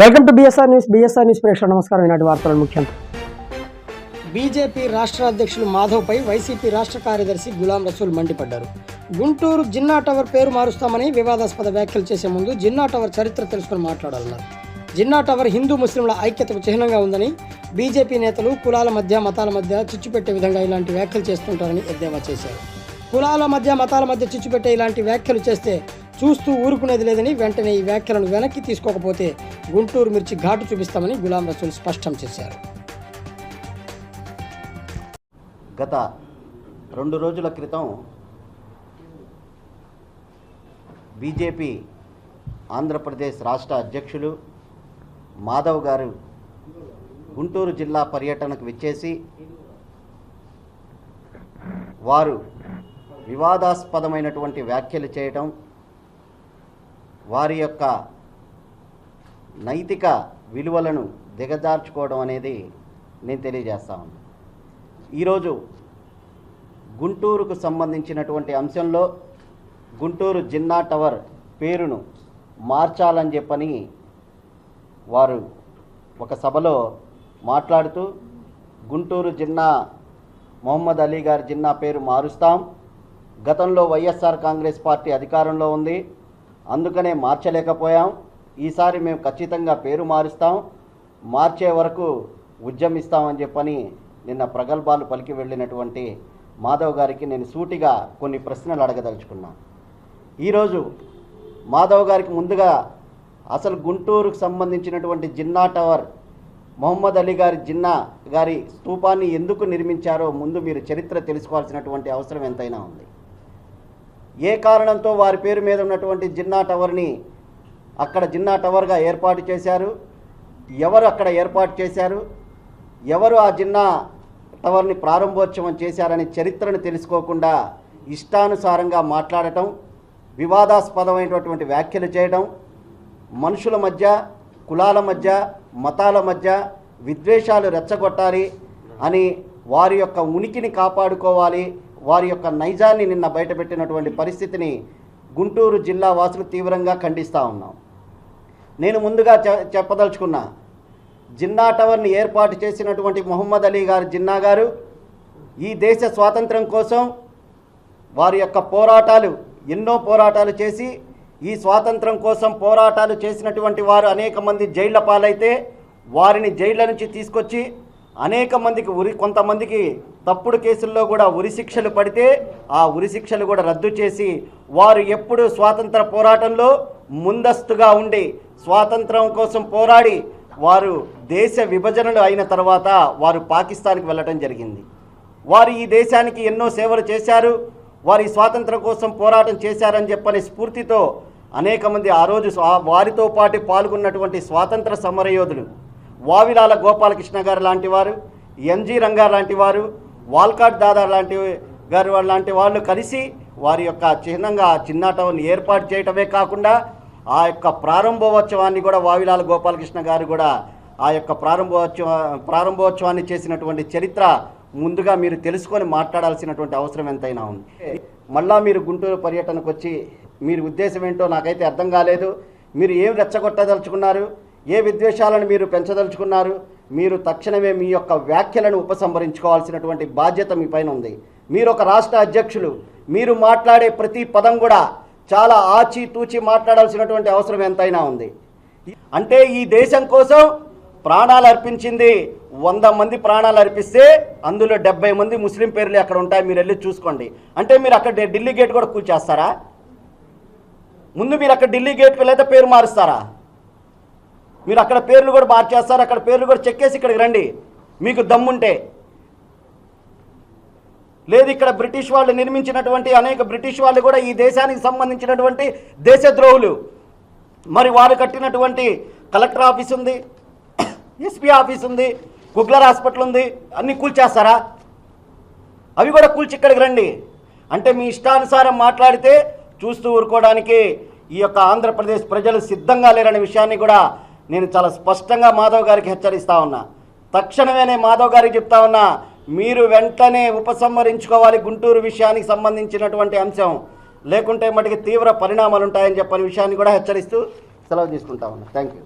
Welcome to BSR news BSR news ప్రేక్షకులు నమస్కారం. ఈనాటి వార్తలు ముఖ్యం బీజేపీ రాష్ట్ర అధ్యక్షులు మాధవ్పై వైసీపీ రాష్ట్ర కార్యదర్శి గులాం రసూల్ మండిపడ్డారు. గుంటూరు జిన్నా టవర్ పేరు మారుస్తామని వివాదాస్పద వ్యాఖ్యలు చేసే ముందు జిన్నా టవర్ చరిత్ర తెలుసుకుని మాట్లాడాలన్నారు. జిన్నా టవర్ హిందూ ముస్లింల ఐక్యతకు చిహ్నంగా ఉందని బీజేపీ నేతలు కులాల మధ్య మతాల మధ్య చిచ్చుపెట్టే విధంగా ఇలాంటి వ్యాఖ్యలు చేస్తుంటారని ఎద్దేవా చేశారు. కులాల మధ్య మతాల మధ్య చిచ్చుపెట్టే ఇలాంటి వ్యాఖ్యలు చేస్తే చూస్తూ ఊరుకునేది లేదని వెంటనే ఈ వ్యాఖ్యలను వెనక్కి తీసుకోకపోతే గుంటూరు మిర్చి ఘాటు చూపిస్తామని గులాం రసూల్ స్పష్టం చేశారు. గత రెండు రోజుల క్రితం బీజేపీ ఆంధ్రప్రదేశ్ రాష్ట్ర అధ్యక్షులు మాధవ్ గారు గుంటూరు జిల్లా పర్యటనకు విచ్చేసి వారు వివాదాస్పదమైనటువంటి వ్యాఖ్యలు చేయటం వారి యొక్క నైతిక విలువలను దిగజార్చుకోవడం అనేది నేను తెలియజేస్తా ఉన్నాను ఈరోజు గుంటూరుకు సంబంధించినటువంటి అంశంలో గుంటూరు జిన్నా టవర్ పేరును మార్చాలని చెప్పని వారు ఒక సభలో మాట్లాడుతూ గుంటూరు జిన్నా మొహమ్మద్ అలీ గారి జిన్నా పేరు మారుస్తాం. గతంలో వైఎస్ఆర్ కాంగ్రెస్ పార్టీ అధికారంలో ఉంది. అందుకనే మార్చలేకపోయాం. ఈసారి మేము ఖచ్చితంగా పేరు మారుస్తాం. మార్చే వరకు ఉద్యమిస్తామని చెప్పని నిన్న ప్రగల్భాలు పలికి వెళ్ళినటువంటి మాధవ్ గారికి నేను సూటిగా కొన్ని ప్రశ్నలు అడగదలుచుకున్నాను ఈరోజు మాధవ్ గారికి ముందుగా అసలు గుంటూరుకు సంబంధించినటువంటి జిన్నా టవర్ మొహమ్మద్ అలీ గారి జిన్నా గారి స్తూపాన్ని ఎందుకు నిర్మించారో ముందు మీరు చరిత్ర తెలుసుకోవాల్సినటువంటి అవసరం ఎంతైనా ఉంది. ఏ కారణంతో వారి పేరు మీద ఉన్నటువంటి జిన్నా టవర్ని అక్కడ జిన్నా టవర్గా ఏర్పాటు చేశారు. ఎవరు అక్కడ ఏర్పాటు చేశారు? ఎవరు ఆ జిన్నా టవర్ని ప్రారంభోత్సవం చేశారనే చరిత్రను తెలుసుకోకుండా ఇష్టానుసారంగా మాట్లాడటం వివాదాస్పదమైనటువంటి వ్యాఖ్యలు చేయడం మనుషుల మధ్య కులాల మధ్య మతాల మధ్య విద్వేషాలు రెచ్చగొట్టాలి అని వారి యొక్క ఉనికిని కాపాడుకోవాలి వారి యొక్క నైజాన్ని నిన్న బయటపెట్టినటువంటి పరిస్థితిని గుంటూరు జిల్లా వాసులు తీవ్రంగా ఖండిస్తూ ఉన్నాం. నేను ముందుగా చెప్పదలుచుకున్నా జిన్నా టవర్ని ఏర్పాటు చేసినటువంటి మొహమ్మద్ అలీ గారు జిన్నా గారు ఈ దేశ స్వాతంత్రం కోసం వారి యొక్క పోరాటాలు ఎన్నో పోరాటాలు చేసి ఈ స్వాతంత్రం కోసం పోరాటాలు చేసినటువంటి వారు అనేక మంది జైళ్ళ పాలైతే వారిని జైళ్ళ నుంచి తీసుకొచ్చి అనేక మందికి ఉరి కొంతమందికి తప్పుడు కేసుల్లో కూడా ఉరి శిక్షలు పడితే ఆ ఉరి శిక్షలు కూడా రద్దు చేసి వారు ఎప్పుడు స్వాతంత్ర పోరాటంలో ముందస్తుగా ఉండి స్వాతంత్రం కోసం పోరాడి వారు దేశ విభజనలు అయిన తర్వాత వారు పాకిస్తాన్కి వెళ్ళటం జరిగింది. వారు ఈ దేశానికి ఎన్నో సేవలు చేశారు. వారి స్వాతంత్రం కోసం పోరాటం చేశారని చెప్పని స్ఫూర్తితో అనేక మంది ఆ రోజు వారితో పాటు పాల్గొన్నటువంటి స్వాతంత్ర సమరయోధులు వావిలాల గోపాలకృష్ణ గారు లాంటి వారు ఎన్జి రంగా లాంటి వారు వాల్కాట్ దాదా లాంటి గారు వాళ్ళ లాంటి వాళ్ళు కలిసి వారి యొక్క చిహ్నంగా ఆ చిన్న టౌన్ ఏర్పాటు చేయటమే కాకుండా ఆ యొక్క ప్రారంభోత్సవాన్ని కూడా వావిలాల గోపాలకృష్ణ గారు కూడా ఆ యొక్క ప్రారంభోత్సవ ప్రారంభోత్సవాన్ని చేసినటువంటి చరిత్ర ముందుగా మీరు తెలుసుకొని మాట్లాడాల్సినటువంటి అవసరం ఎంతైనా ఉంది. మళ్ళా మీరు గుంటూరు పర్యటనకు వచ్చి మీరు ఉద్దేశం ఏంటో నాకైతే అర్థం కాలేదు. మీరు ఏం రెచ్చగొట్టదలుచుకున్నారు? ఏ విద్వేషాలను మీరు పెంచదలుచుకున్నారు? మీరు తక్షణమే మీ యొక్క వ్యాఖ్యలను ఉపసంహరించుకోవాల్సినటువంటి బాధ్యత మీ పైన ఉంది. మీరు ఒక రాష్ట్ర అధ్యక్షులు. మీరు మాట్లాడే ప్రతి పదం కూడా చాలా ఆచితూచి మాట్లాడాల్సినటువంటి అవసరం ఎంతైనా ఉంది. అంటే ఈ దేశం కోసం ప్రాణాలు అర్పించింది వంద మంది ప్రాణాలు అర్పిస్తే అందులో డెబ్బై మంది ముస్లిం పేర్లు అక్కడ ఉంటాయి. మీరు వెళ్ళి చూసుకోండి. అంటే మీరు అక్కడ ఢిల్లీ గేట్ కూడా కూల్చేస్తారా? ముందు మీరు అక్కడ ఢిల్లీ గేట్కి లేదా పేరు మారుస్తారా? మీరు అక్కడ పేర్లు కూడా మార్చేస్తారు అక్కడ పేర్లు కూడా చెక్కేసి ఇక్కడికి రండి. మీకు దమ్ముంటే. లేదు ఇక్కడ బ్రిటిష్ వాళ్ళు నిర్మించినటువంటి అనేక బ్రిటిష్ వాళ్ళు కూడా ఈ దేశానికి సంబంధించినటువంటి దేశద్రోహులు. మరి వారు కట్టినటువంటి కలెక్టర్ ఆఫీస్ ఉంది ఎస్పీ ఆఫీస్ ఉంది కుగ్లర్ హాస్పిటల్ ఉంది అన్నీ కూల్చేస్తారా? అవి కూడా కూల్చి ఇక్కడికి రండి. అంటే మీ ఇష్టానుసారం మాట్లాడితే చూస్తూ ఊరుకోవడానికి ఈ యొక్క ఆంధ్రప్రదేశ్ ప్రజలు సిద్ధంగా లేరనే విషయాన్ని కూడా నేను చాలా స్పష్టంగా మాధవ్ గారికి హెచ్చరిస్తా ఉన్నా. తక్షణమే నేను మాధవ్ గారికి చెప్తా ఉన్నా మీరు వెంటనే ఉపసంహరించుకోవాలి గుంటూరు విషయానికి సంబంధించినటువంటి అంశం. లేకుంటే మటుకు తీవ్ర పరిణామాలు ఉంటాయని చెప్పని విషయాన్ని కూడా హెచ్చరిస్తూ సెలవు తీసుకుంటా ఉన్నా. Thank you